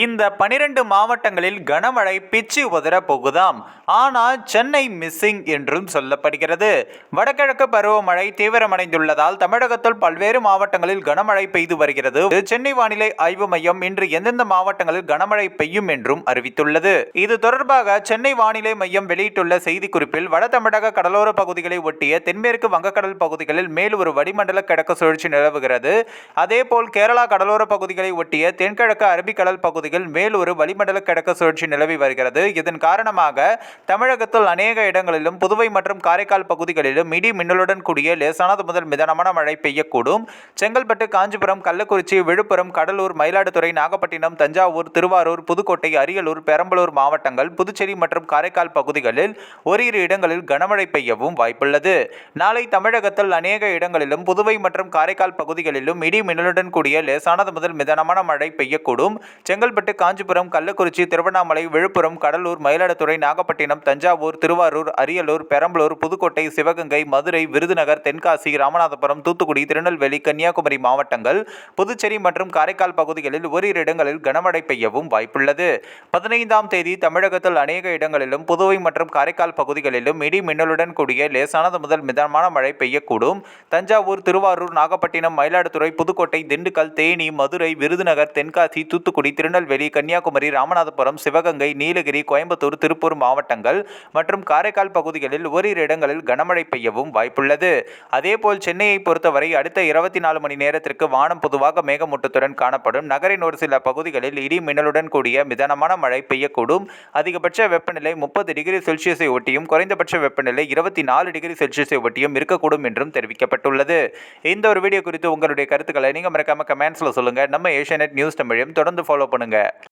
இந்த பனிரெண்டு மாவட்டங்களில் கனமழை பிச்சு உதற போகுதாம். ஆனால் சென்னை மிஸ்ஸிங் என்றும் சொல்லப்படுகிறது. வடகிழக்கு பருவமழை தீவிரமடைந்துள்ளதால் தமிழகத்தில் பல்வேறு மாவட்டங்களில் கனமழை பெய்து வருகிறது. சென்னை வானிலை ஆய்வு மையம் இன்று எந்தெந்த மாவட்டங்களில் கனமழை பெய்யும் என்றும் அறிவித்துள்ளது. இது தொடர்பாக சென்னை வானிலை மையம் வெளியிட்டுள்ள செய்திக்குறிப்பில் வட தமிழக கடலோர பகுதிகளை ஒட்டிய தென்மேற்கு வங்கக்கடல் பகுதிகளில் மேல் ஒரு வடிமண்டல கிழக்கு சுழற்சி நிலவுகிறது. அதேபோல் கேரளா கடலோர பகுதிகளை ஒட்டிய தென்கிழக்கு அரபிக்கடல் பகுதி பகுதியில் மேலொரு வளிமண்டல கிடக்க சுழற்சி நிலவி வருகிறது. இதன் காரணமாக தமிழகத்தில் அநேக இடங்களிலும் புதுவை மற்றும் காரைக்கால் பகுதிகளிலும் இடி மின்னலுடன் கூடிய லேசானது முதல் மிதமான மழை பெய்யக்கூடும். செங்கல்பட்டு காஞ்சிபுரம் கள்ளக்குறிச்சி விழுப்புரம் கடலூர் மயிலாடுதுறை நாகப்பட்டினம் தஞ்சாவூர் திருவாரூர் புதுக்கோட்டை அரியலூர் பெரம்பலூர் மாவட்டங்கள் புதுச்சேரி மற்றும் காரைக்கால் பகுதிகளில் ஓரிரு இடங்களில் கனமழை பெய்யவும் வாய்ப்புள்ளது. நாளை தமிழகத்தில் அநேக இடங்களிலும் புதுவை மற்றும் காரைக்கால் பகுதிகளிலும் இடி மின்னலுடன் கூடிய லேசானது முதல் மிதமான மழை பெய்யக்கூடும். செங்கல் செங்கல்பட்டு காஞ்சிபுரம் கள்ளக்குறிச்சி திருவண்ணாமலை விழுப்புரம் கடலூர் மயிலாடுதுறை நாகப்பட்டினம் தஞ்சாவூர் திருவாரூர் அரியலூர் பெரம்பலூர் புதுக்கோட்டை சிவகங்கை மதுரை விருதுநகர் தென்காசி ராமநாதபுரம் தூத்துக்குடி திருநெல்வேலி கன்னியாகுமரி மாவட்டங்கள் புதுச்சேரி மற்றும் காரைக்கால் பகுதிகளில் ஓரிரு இடங்களில் கனமழை பெய்யவும் வாய்ப்புள்ளது. பதினைந்தாம் தேதி தமிழகத்தில் அநேக இடங்களிலும் புதுவை மற்றும் காரைக்கால் பகுதிகளிலும் இடி மின்னலுடன் கூடிய லேசானது முதல் மிதமான மழை பெய்யக்கூடும். தஞ்சாவூர் திருவாரூர் நாகப்பட்டினம் மயிலாடுதுறை புதுக்கோட்டை திண்டுக்கல் தேனி மதுரை விருதுநகர் தென்காசி தூத்துக்குடி திருநெல்வேலி கன்னியாகுமரி ராமநாதபுரம் சிவகங்கை நீலகிரி கோயம்புத்தூர் திருப்பூர் மாவட்டங்கள் மற்றும் காரைக்கால் பகுதிகளில் ஓரிரு இடங்களில் கனமழை பெய்யவும் வாய்ப்புள்ளது. அதேபோல் சென்னையை பொறுத்தவரை அடுத்த இருபத்தி நாலு மணி நேரத்திற்கு வானம் பொதுவாக மேகமூட்டத்துடன் காணப்படும். நகரின் ஒரு சில பகுதிகளில் இடி மின்னலுடன் கூடிய மிதனமான மழை பெய்யக்கூடும். அதிகபட்ச வெப்பநிலை முப்பது டிகிரி செல்சியஸை ஒட்டியும் குறைந்தபட்ச வெப்பநிலை இருபத்தி நாலு டிகிரி செல்சியஸை ஒட்டியும் இருக்கக்கூடும் என்றும் தெரிவிக்கப்பட்டுள்ளது. இந்த ஒரு வீடியோ குறித்து உங்களுடைய கருத்துக்களை நீங்கள் மறக்காம கமெண்ட்ஸில் சொல்லுங்கள் நம்ம ஏஷியநெட் நியூஸ் தமிழையும் தொடர்ந்து ஃபாலோ பண்ணுங்கள்